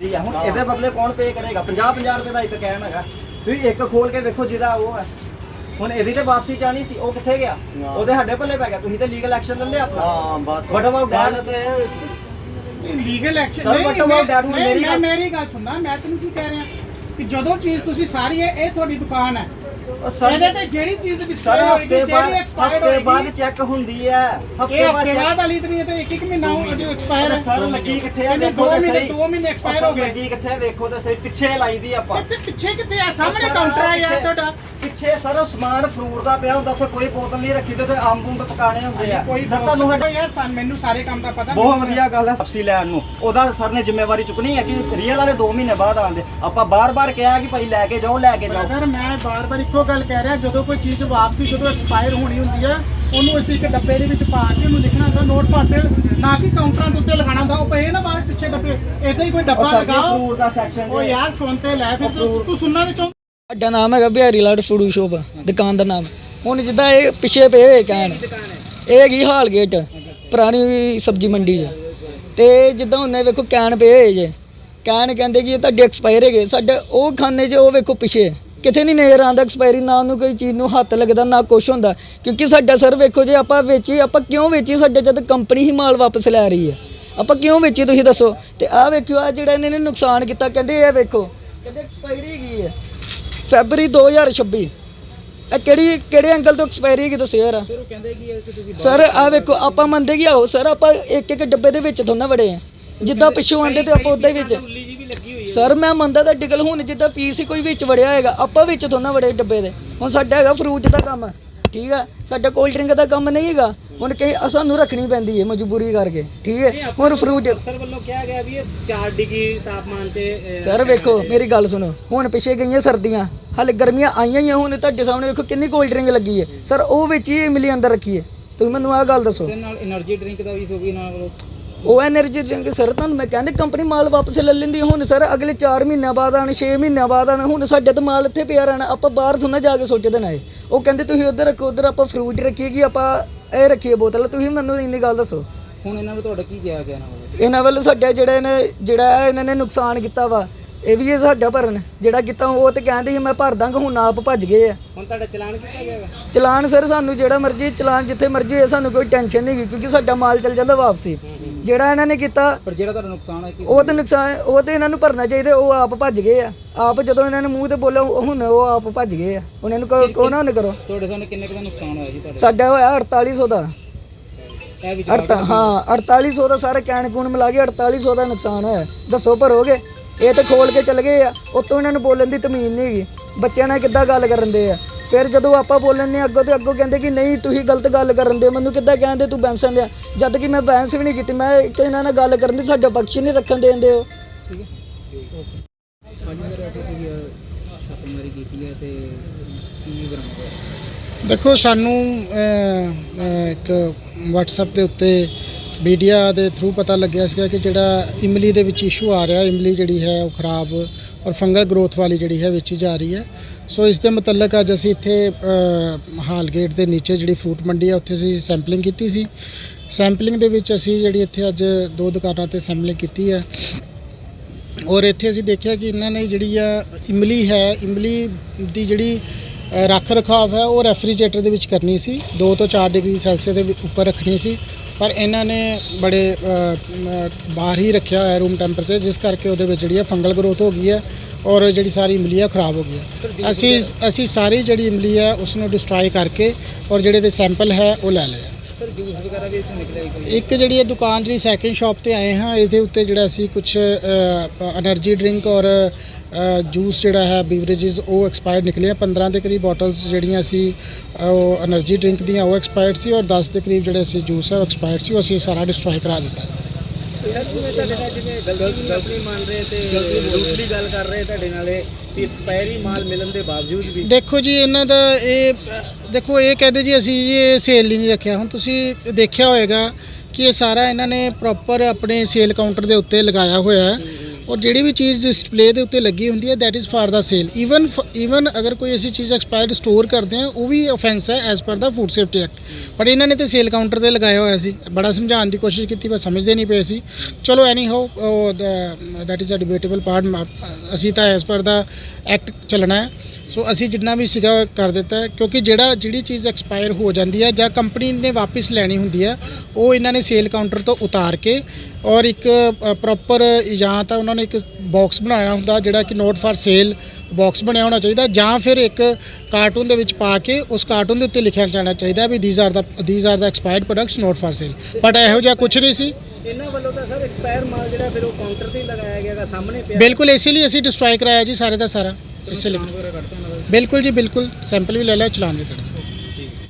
ਦੀ ਆ ਹੁਣ ਇਹਦੇ ਬਦਲੇ ਕੌਣ ਪੇ ਕਰੇਗਾ? 50 50 ਰੁਪਏ ਦਾ ਇੱਕ ਕੈਨ ਹੈਗਾ। ਤੁਸੀਂ ਇੱਕ ਖੋਲ ਕੇ ਵੇਖੋ ਜਿਹਦਾ ਉਹ ਹੈ। ਹੁਣ ਇਹਦੀ ਤੇ ਵਾਪਸੀ ਚਾਹਣੀ ਸੀ ਉਹ ਕਿੱਥੇ ਗਿਆ। ਉਹਦੇ ਸਾਡੇ ਪੱਲੇ ਪੈ ਗਿਆ। ਤੁਸੀਂ ਤੇ ਲੀਗਲ ਐਕਸ਼ਨ ਲੈ ਲਿਆ ਆਪਣਾ। ਹਾਂ ਬਸ। ਲੀਗਲ ਐਕਸ਼ਨ ਮੇਰੀ ਮੈਂ ਗੱਲ- ਮੇਰੀ ਗੱਲ ਸੁਣਨਾ ਮੈਂ ਤੈਨੂੰ ਕੀ ਕਹਿ ਰਿਹਾ? ਕਿ ਜਦੋਂ ਚੀਜ਼ ਤੁਸੀਂ ਸਾਰੀ ਹੈ ਇਹ ਤੁਹਾਡੀ ਦੁਕਾਨ ਹੈ ਉਹ ਸਰ ਇਹਦੇ ਤੇ ਜਿਹੜੀ ਚੀਜ਼ ਸਰ ਡਿਸਪਲੇ ਹੋਏਗੀ ਹਫ਼ਤੇ ਬਾਅਦ ਜਿਹੜੀ ਐਕਸਪਾਇਰਡ ਹਫ਼ਤੇ ਬਾਅਦ ਹੋਏਗੀ ਚੈੱਕ ਹੁੰਦੀ ਹੈ। ਇਹ ਹਫ਼ਤੇ ਬਾਅਦ ਹਫ਼ਤੇ check- ਬਾਅਦ ਵਾਲੀ ਤੇ ਨਹੀਂ ਤੇ ਇੱਕ ਇੱਕ ਮਹੀਨਾ ਉਹ ਜੋ ਐਕਸਪਾਇਰ ਹੈ। ਸਰ ਲੱਗੀ ਕਿੱਥੇ ਆ? ਇਹਨੇ ਵੇਖੋ ਦੋ ਤੇ ਮਹੀਨੇ ਸਹੀ। ਦੋ ਮਹੀਨੇ ਐਕਸਪਾਇਰ ਹੋ ਗਏ। ਲੱਗੀ ਕਿੱਥੇ? ਆ, ਵੇਖੋ ਤੇ ਸਹੀ ਪਿੱਛੇ ਲਾਈ ਦੀ ਆਪਾਂ। ਇੱਥੇ ਪਿੱਛੇ ਕਿੱਥੇ ਆ? ਸਾਹਮਣੇ ਸਰ, ਕਾਊਂਟਰ ਆ ਯਾਰ ਪਿੱਛੇ- ਤੁਹਾਡਾ। ਪਿੱਛੇ ਸਰ ਉਹ ਸਮਾਨ ਫਰੂਟ ਦਾ ਪਿਆ ਹੁੰਦਾ ਉੱਥੇ ਕੋਈ ਬੋਤਲ ਨਹੀਂ ਰੱਖੀ ਤੇ ਉੱਥੇ ਅੰਬ ਅੰਬ ਪਕਾਣੇ ਹੁੰਦੇ ਆ। ਕੋਈ ਸਰ ਤੁਹਾਨੂੰ ਤੁਹਾਨੂੰ ਯਾਰ ਸਾਨੂੰ ਮੈਨੂੰ ਸਾਰੇ ਕੰਮ ਦਾ ਪਤਾ ਬਹੁਤ ਮੈਨੂੰ- ਵਧੀਆ ਗੱਲ ਹੈ ਸਬਸੀ ਲੈਣ ਨੂੰ। ਉਹਦਾ ਸਰ ਨੇ ਜ਼ਿੰਮੇਵਾਰੀ ਚੁੱਕਣੀ ਹੈ ਕਿ ਰੀਅਲ ਵਾਲੇ 2 ਮਹੀਨੇ ਬਾਅਦ ਆਉਂਦੇ। ਆਪਾਂ ਬਾਰ-ਬਾਰ ਕਿਹਾ ਕਿ ਭਾਈ ਲੈ ਕੇ ਜਾਓ ਲੈ ਕੇ ਜਾਓ। ਅਗਰ ਮੈਂ ਬਾਰ-ਬਾਰ ਇੱਕੋ ਗੱਲ ਕਹਿ ਰਿਹਾ ਜਦੋਂ ਕੋਈ ਚੀਜ਼ ਵਾਪਸੀ ਜਦੋਂ ਐਕਸਪਾਇਰ ਹੋਣੀ ਹੁੰਦੀ ਹੈ ਉਹਨੂੰ ਅਸੀਂ ਇੱਕ ਡੱਬੇ ਦੇ ਵਿੱਚ ਪਾ ਕੇ ਉਹਨੂੰ ਲਿਖਣਾ ਹੁੰਦਾ ਨੋਟ ਫਾਰ ਸੇਲ ਨਾ ਕਿ ਕਾਊਂਟਰਾਂ ਦੇ ਉੱਤੇ ਲਗਾਉਣਾ ਹੁੰਦਾ ਉਹ ਪਏ ਨਾ ਬਾਹਰ ਪਿੱਛੇ ਡੱਬੇ ਇਦਾਂ ਹੀ ਕੋਈ ਡੱਬਾ ਲਗਾਓ। ਫਰੂਟ ਦਾ ਸੈਕਸ਼ਨ ਉਹ ਯਾਰ ਸੁਣ ਤੇ ਲੈ ਫਿਰ ਤੂੰ- ਤੂੰ ਸੁਣਨਾ ਤੇ ਚਾਹੁੰ ਸਾਡਾ ਨਾਮ ਹੈਗਾ ਬਿਹਾਰੀ ਲਾਡ ਫੂਡ ਸ਼ੋਪ ਦੁਕਾਨ ਦਾ ਨਾਮ। ਹੁਣ ਜਿੱਦਾਂ ਇਹ ਪਿੱਛੇ ਪਏ ਹੋਏ ਕਹਿਣ ਇਹ ਹੈਗੀ ਹਾਲ ਗੇਟ ਪੁਰਾਣੀ ਸਬਜ਼ੀ ਮੰਡੀ 'ਚ। ਤੇ ਜਿੱਦਾਂ ਹੁੰਨੇ ਵੇਖੋ ਕੈਨ ਪਏ ਹੋਏ ਜੇ। ਕੈਨ ਕਹਿੰਦੇ ਕਿ ਇਹ ਤੁਹਾਡੇ ਐਕਸਪਾਇਰ ਹੈਗੇ ਸਾਡੇ ਉਹ ਖਾਨੇ 'ਚ ਉਹ ਵੇਖੋ ਪਿੱਛੇ। ਕਿਤੇ ਨਹੀਂ ਨਜ਼ਰ ਆਉਂਦਾ ਐਕਸਪਾਇਰੀ ਨਾ ਉਹਨੂੰ ਕੋਈ ਚੀਜ਼ ਨੂੰ ਹੱਥ ਲੱਗਦਾ ਨਾ ਕੁਛ ਹੁੰਦਾ। ਕਿਉਂਕਿ ਸਾਡਾ ਸਰ ਵੇਖੋ ਜੇ ਆਪਾਂ ਵੇਚੀ ਆਪਾਂ ਕਿਉਂ ਵੇਚੀ? ਸਾਡੇ ਜਦ ਕੰਪਨੀ ਹੀ ਮਾਲ ਵਾਪਸ ਲੈ ਰਹੀ ਹੈ। ਆਪਾਂ ਕਿਉਂ ਵੇਚੀ ਤੁਸੀਂ ਦੱਸੋ? ਤੇ ਆਹ ਵੇਖਿਓ ਆ ਜਿਹੜਾ ਇਹਨਾਂ ਨੇ ਨੁਕਸਾਨ ਕੀਤਾ ਕਹਿੰਦੇ ਇਹ ਵੇਖੋ ਕਹਿੰਦੇ ਐਕਸਪਾਇਰੀ ਹੈਗੀ ਹੈ। ਫੈਬਰੀ 2026 ਇਹ ਕਿਹੜੀ ਕਿਹੜੇ ਐਂਗਲ ਤੋਂ ਐਕਸਪਾਇਰੀ ਹੈਗੀ ਦੱਸਿਓ ਯਾਰ ਸਰ ਕਹਿੰਦੇ ਕਿ ਸਰ ਆ ਵੇਖੋ ਆਪਾਂ ਮੰਨਦੇ ਕਿ ਆਓ ਸਰ ਆਪਾਂ ਇੱਕ ਇੱਕ ਡੱਬੇ ਦੇ ਵਿੱਚ ਥੋੜਾ ਵੜੇ ਆ। ਜਿੱਦਾਂ ਪਿੱਛੋਂ ਆਂਦੇ ਤੇ ਆਪਾਂ ਉਦਾਂ ਹੀ ਵਿੱਚ ਸਰ ਮੈਂ ਮੰਨਦਾ ਤਾਂ ਟਿਕਲ ਹੁਣ ਜਿੱਦਾਂ ਪੀਸ ਹੀ ਕੋਈ ਵਿੱਚ ਵੜਿਆ ਹੋਏਗਾ ਆਪਾਂ ਵਿੱਚ ਥੋੜਾ ਵੜੇ ਡੱਬੇ ਦੇ। ਹੁਣ ਸਾਡਾ ਹੈਗਾ ਫਰੂਟ ਦਾ ਕੰਮ। ਠੀਕ ਹੈ? ਸਾਡਾ ਕੋਲਡ ਡਰਿੰਕ ਦਾ ਕੰਮ ਨਹੀਂ ਹੈਗਾ। ਹੁਣ ਕਈ ਸਾਨੂੰ ਰੱਖਣੀ ਪੈਂਦੀ ਹੈ ਮਜਬੂਰੀ ਕਰਕੇ। ਠੀਕ ਹੈ? ਹੁਣ ਫਰੂਟ ਸਰ ਵੱਲੋਂ ਕਿਹਾ ਗਿਆ ਵੀ ਇਹ 4 ਡਿਗਰੀ ਤਾਪਮਾਨ ਤੇ ਸਰ ਵੇਖੋ ਮੇਰੀ ਗੱਲ ਸੁਣੋ। ਹੁਣ ਪਿੱਛੇ ਗਈਆਂ ਸਰਦੀਆਂ। ਹਾਲੇ ਗਰਮੀਆਂ ਆਈਆਂ ਹੀ ਹੁਣ ਤੁਹਾਡੇ ਸਾਹਮਣੇ ਵੇਖੋ ਕਿੰਨੀ ਕੋਲਡ ਡਰਿੰਕ ਲੱਗੀ ਹੈ। ਸਰ ਉਹ ਵਿੱਚ ਹੀ ਮਿਲੀ ਅੰਦਰ ਰੱਖੀ ਹੈ। ਤੁਸੀਂ ਮੈਨੂੰ ਆਹ ਗੱਲ ਦੱਸੋ। ਨਾਲ એનર્ਜੀ ਡਰਿੰਕ ਦਾ ਵੀ ਸੋ ਨਾਲ ਉਹ ਐਨਰਜੀ ਡਰਿੰਕ ਸਰ ਤੁਹਾਨੂੰ ਮੈਂ ਕਹਿੰਦੇ ਕੰਪਨੀ ਮਾਲ ਵਾਪਸ ਲੈ ਲੈਂਦੀ ਹੁਣ ਸਰ ਅਗਲੇ 4 ਮਹੀਨਿਆਂ ਬਾਅਦ ਆਣ 6 ਮਹੀਨਿਆਂ ਬਾਅਦ ਆਣ ਹੁਣ ਸਾਡੇ ਤਾਂ ਮਾਲ ਇੱਥੇ ਪਿਆ ਰਹਿਣਾ ਆਪਾਂ ਬਾਹਰ ਥੋੜਾ ਜਾ ਕੇ ਸੋਚਦੇ ਨਾ ਇਹ ਉਹ ਕਹਿੰਦੇ ਤੁਸੀਂ ਉਧਰ ਰੱਖੋ ਉਧਰ ਆਪਾਂ ਫਰੂਟ ਰੱਖੀਏਗੀ ਆਪਾਂ ਇਹ ਰੱਖੀਏ ਬੋਤਲ ਤੁਸੀਂ ਮੈਨੂੰ ਇੰਨੀ ਗੱਲ ਦੱਸੋ। ਹੁਣ ਇਹਨਾਂ ਨੂੰ ਤੁਹਾਡਾ ਕੀ ਕਿਹਾ ਗਿਆ ਇਹਨਾਂ ਇਹਨਾਂ ਵੱਲੋਂ ਸਾਡਾ ਜਿਹੜਾ ਇਹਨੇ ਜਿਹੜਾ ਇਹਨਾਂ ਨੇ ਨੁਕਸਾਨ ਕੀਤਾ ਵਾ ਇਹ ਵੀ ਇਹ ਸਾਡਾ ਭਰਨ ਜਿਹੜਾ ਕੀਤਾ ਉਹ ਤੇ ਕਹਿੰਦੇ ਸੀ ਮੈਂ ਭਰ ਦਾਂਗਾ ਹੁਣ ਆਪ ਭੱਜ ਗਏ ਆ। ਹੁਣ ਤੁਹਾਡਾ ਚਲਾਨ ਕੀਤਾ ਗਿਆ ਚਲਾਨ ਸਰ ਸਾਨੂੰ ਜਿਹੜਾ ਮਰਜ਼ੀ ਚਲਾਨ ਜਿੱਥੇ ਮਰਜ਼ੀ ਹੋਏ ਸਾਨੂੰ ਕੋਈ ਟੈਨਸ਼ਨ ਨਹੀਂ ਕਿਉਂਕਿ ਸਾਡਾ ਮਾਲ ਚੱਲ ਜਾਂਦਾ ਵਾਪਸੀ। ਜਿਹੜਾ ਇਹਨਾਂ ਨੇ ਕੀਤਾ ਪਰ ਜਿਹੜਾ ਤੁਹਾਡਾ ਨੁਕਸਾਨ ਹੈ ਕਿਸ ਉਹ ਤੇ ਨੁਕਸਾਨ ਉਹ ਤੇ ਇਹਨਾਂ ਨੂੰ ਭਰਨਾ ਚਾਹੀਦਾ ਉਹ ਆਪ ਭੱਜ ਗਏ ਆ। ਆਪ ਜਦੋਂ ਇਹਨਾਂ ਨੇ ਮੂੰਹ ਤੇ ਬੋਲਿਆ ਹੁਣ ਉਹ ਆਪ ਭੱਜ ਗਏ ਆ। ਉਹਨਾਂ ਨੂੰ ਕਹੋ ਉਹਨਾਂ ਨੂੰ ਕਰੋ। ਤੁਹਾਡੇ ਸਾਹਮਣੇ ਕਿੰਨੇ ਕੁ ਦਾ ਨੁਕਸਾਨ ਹੋਇਆ ਜੀ ਤੁਹਾਡਾ? ਸਾਡਾ ਹੋਇਆ 4800 ਦਾ। ਇਹ ਵਿੱਚ ਅੜਤਾ ਹਾਂ 4800 ਦਾ ਸਾਰੇ ਕੈਨ ਕੂਨ ਮਿਲਾ ਕੇ 4800 ਦਾ ਨੁਕਸਾਨ ਹੋਇਆ। ਦੱਸੋ ਭਰੋਗੇ? ਇਹ ਤੇ ਖੋਲ ਕੇ ਚਲ ਗਏ ਆ। ਉਤੋਂ ਇਹਨਾਂ ਨੂੰ ਬੋਲਣ ਦੀ ਤਮੀਨ ਨਹੀਂ ਹੈਗੀ। ਬੱਚਿਆਂ ਨਾਲ ਕਿੱਦਾਂ ਗੱਲ ਕਰਨ ਦੇ ਆ? ਫਿਰ ਜਦੋਂ ਆਪਾਂ ਬੋਲਣ ਅੱਗੋਂ ਤੇ ਅੱਗੋਂ ਕਹਿੰਦੇ ਕਿ ਨਹੀਂ ਤੁਸੀਂ ਗਲਤ ਗੱਲ ਕਰਨ ਦੇ ਮੈਨੂੰ ਕਿੱਦਾਂ ਕਹਿੰਦੇ ਤੂੰ ਬੈਂਸਨ ਦੇ ਜਦ ਕਿ ਮੈਂ ਬੈਂਸ ਵੀ ਨਹੀਂ ਕੀਤੀ ਮੈਂ ਇੱਕ ਇਹਨਾਂ ਨਾਲ ਗੱਲ ਕਰਨ ਦੀ ਸਾਡਾ ਪਕਸ਼ ਹੀ ਨਹੀਂ ਰੱਖਣ ਦੇਂਦੇ ਹੋ। ਪੰਜ ਹਜ਼ਾਰ ਆਟੋ ਦੀ ਛਾਪੇਮਾਰੀ ਕੀਤੀ ਹੈ ਤੇ ਕੀ ਬਰਾਮਦ ਹੋਇਆ ਦੇਖੋ ਸਾਨੂੰ ਇੱਕ WhatsApp ਦੇ ਉੱਤੇ ਮੀਡੀਆ ਦੇ ਥਰੂ ਪਤਾ ਲੱਗਿਆ ਸੀਗਾ ਕਿ ਜਿਹੜਾ ਇਮਲੀ ਦੇ ਵਿੱਚ ਇਸ਼ੂ ਆ ਰਿਹਾ ਇਮਲੀ ਜਿਹੜੀ ਹੈ ਉਹ ਖਰਾਬ ਔਰ ਫੰਗਲ ਗਰੋਥ ਵਾਲੀ ਜਿਹੜੀ ਹੈ ਵੇਚੀ ਜਾ ਰਹੀ ਹੈ। ਸੋ ਇਸ ਦੇ ਮੁਤਲਕ ਅੱਜ ਅਸੀਂ ਇੱਥੇ ਅਹ, ਹਾਲ ਗੇਟ ਦੇ ਨੀਚੇ ਜਿਹੜੀ ਫਰੂਟ ਮੰਡੀ ਹੈ ਉੱਥੇ ਅਸੀਂ ਸੈਂਪਲਿੰਗ ਕੀਤੀ ਸੀ। ਸੈਂਪਲਿੰਗ ਦੇ ਵਿੱਚ ਅਸੀਂ ਜਿਹੜੀ ਇੱਥੇ ਅੱਜ ਦੋ ਦੁਕਾਨਾਂ ਤੇ ਸੈਂਪਲਿੰਗ ਕੀਤੀ ਹੈ। ਔਰ ਇੱਥੇ ਅਸੀਂ ਦੇਖਿਆ ਕਿ ਇਹਨਾਂ ਨੇ ਜਿਹੜੀ ਆ ਇਮਲੀ ਹੈ ਇਮਲੀ ਦੀ ਜਿਹੜੀ ਰੱਖ ਰਖਾਵ ਹੈ ਉਹ ਰੈਫਰੀਜਰੇਟਰ ਦੇ ਵਿੱਚ ਕਰਨੀ ਸੀ। 2 ਤੋਂ 4 ਡਿਗਰੀ ਸੈਲਸੀਅਸ ਦੇ ਉੱਪਰ ਰੱਖਣੀ ਸੀ। ਪਰ ਇਹਨਾਂ ਨੇ ਬੜੇ ਬਾਹਰ ਹੀ ਰੱਖਿਆ ਹੋਇਆ ਰੂਮ ਟੈਂਪਰੇਚਰ ਜਿਸ ਕਰਕੇ ਉਹਦੇ ਵਿੱਚ ਜਿਹੜੀ ਹੈ ਫੰਗਲ ਗਰੋਥ ਹੋ ਗਈ ਹੈ ਔਰ ਜਿਹੜੀ ਸਾਰੀ ਇਮਲੀ ਹੈ ਖਰਾਬ ਹੋ ਗਈ ਹੈ ਅਸੀਂ ਅਸੀਂ ਸਾਰੀ ਜਿਹੜੀ ਇਮਲੀ ਹੈ ਉਸ ਨੂੰ ਡਿਸਟਰੋਏ ਕਰਕੇ ਔਰ ਜਿਹੜੇ ਦੇ ਸੈਂਪਲ ਹੈ ਉਹ ਲੈ ਲਏ। ਇੱਕ ਜਿਹੜੀ ਇਹ ਦੁਕਾਨ ਜਿਹੜੀ ਸੈਕਿੰਡ ਸ਼ਾਪ ਤੇ ਆਏ ਹਾਂ ਇਸ ਦੇ ਉੱਤੇ ਜਿਹੜਾ ਅਸੀਂ ਕੁਝ એનર્ਜੀ ਡਰਿੰਕ ਔਰ ਜੂਸ ਜਿਹੜਾ ਹੈ ਬੀਵਰੇजेस ਉਹ ਐਕਸਪਾਇਰ ਨਿਕਲੇ ਆ। 15 ਦੇ ਕਰੀਬ ਬੋਟਲਸ ਜਿਹੜੀਆਂ ਸੀ ਉਹ એનર્ਜੀ ਡਰਿੰਕ ਦੀਆਂ ਉਹ ਐਕਸਪਾਇਰ ਸੀ ਔਰ 10 ਦੇ ਕਰੀਬ ਜਿਹੜੇ ਅਸੀਂ ਜੂਸ ਹੈ ਉਹ ਐਕਸਪਾਇਰ ਸੀ ਉਹ ਅਸੀਂ ਸਾਰਾ ਡਿਸਟਰੋਏ ਕਰਾ ਦਿੱਤਾ। ਦੇਖੋ ਜੀ ਇਹਨਾਂ ਦਾ ਇਹ ਦੇਖੋ, ਇਹ ਕਹਦੇ ਜੀ, ਅਸੀਂ ਜੀ ਇਹ ਸੇਲ ਨਹੀਂ ਰੱਖਿਆ। ਹੁਣ ਤੁਸੀਂ ਦੇਖਿਆ ਹੋਏਗਾ ਕਿ ਇਹ ਸਾਰਾ ਇਹਨਾਂ ਨੇ ਪ੍ਰੋਪਰ ਆਪਣੇ ਸੇਲ ਕਾਊਂਟਰ ਦੇ ਉੱਤੇ ਲਗਾਇਆ ਹੋਇਆ ਹੈ। ਔਰ ਜਿਹੜੀ ਵੀ ਚੀਜ਼ ਡਿਸਪਲੇ ਦੇ ਉੱਤੇ ਲੱਗੀ ਹੁੰਦੀ ਹੈ that is for the sale even even ਅਗਰ ਕੋਈ ਐਸੀ ਚੀਜ਼ ਐਕਸਪਾਇਰਡ ਸਟੋਰ ਕਰਦੇ ਆ ਉਹ ਵੀ ਆਫੈਂਸ ਹੈ as per the food safety act but ਇਹਨਾਂ ਨੇ ਤੇ ਸੇਲ ਕਾਊਂਟਰ ਤੇ ਲਗਾਇਆ ਹੋਇਆ ਸੀ ਬੜਾ ਸਮਝਾਉਣ ਦੀ ਕੋਸ਼ਿਸ਼ ਕੀਤੀ ਪਰ ਸਮਝਦੇ ਨਹੀਂ ਪਏ ਸੀ ਚਲੋ anyhow that is a debatable part ਅਸੀਂ ਤਾਂ ਐਜ਼ ਪਰ ਦਾ ਐਕਟ ਚੱਲਣਾ ਹੈ ਸੋ ਅਸੀਂ ਜਿੰਨਾ ਵੀ ਸੀਗਾ ਉਹ ਕਰ ਦਿੱਤਾ ਹੈ ਕਿਉਂਕਿ ਜਿਹੜਾ ਜਿਹੜੀ ਚੀਜ਼ ਐਕਸਪਾਇਰ ਹੋ ਜਾਂਦੀ ਹੈ ਜਾਂ ਕੰਪਨੀ ਨੇ ਵਾਪਸ ਲੈਣੀ ਹੁੰਦੀ ਹੈ ਉਹ ਇਹਨਾਂ ਨੇ ਸੇਲ ਕਾਊਂਟਰ ਤੋਂ ਉਤਾਰ ਕੇ ਔਰ ਇੱਕ ਪ੍ਰੋਪਰ ਜਾਂ ਤਾਂ ਉਹਨਾਂ ਨੇ ਇੱਕ ਬਾਕਸ ਬਣਾਇਆ ਹੁੰਦਾ ਜਿਹੜਾ ਕਿ ਨੋਟ ਫਾਰ ਸੇਲ ਬਾਕਸ ਬਣਿਆ ਹੋਣਾ ਚਾਹੀਦਾ ਜਾਂ ਫਿਰ ਇੱਕ ਕਾਰਟੂਨ ਦੇ ਵਿੱਚ ਪਾ ਕੇ ਉਸ ਕਾਰਟੂਨ ਦੇ ਉੱਤੇ ਲਿਖਿਆ ਜਾਣਾ ਚਾਹੀਦਾ ਵੀ these are the these are the expired products not for sale but ਇਹੋ ਜਿਹਾ ਕੁਝ ਨਹੀਂ ਸੀ। ਇਹਨਾਂ ਵੱਲੋਂ ਤਾਂ ਸਰ ਐਕਸਪਾਇਰ ਮਾਲ ਜਿਹੜਾ ਫਿਰ ਉਹ ਕਾਊਂਟਰ ਤੇ ਲਗਾਇਆ ਗਿਆਗਾ ਸਾਹਮਣੇ ਪਿਆ। ਬਿਲਕੁਲ ਇਸੇ ਲਈ ਅਸੀਂ ਡਿਸਟਰੋਏ ਕਰਾਇਆ ਜੀ ਸਾਰੇ ਦਾ ਸਾਰਾ। ਇਸੇ ਲਈ। ਬਿਲਕੁਲ ਜੀ ਬਿਲਕੁਲ। ਸੈਂਪਲ ਵੀ ਲੈ ਲਿਆ ਚਲਾਨ ਵੀ ਕੱਢ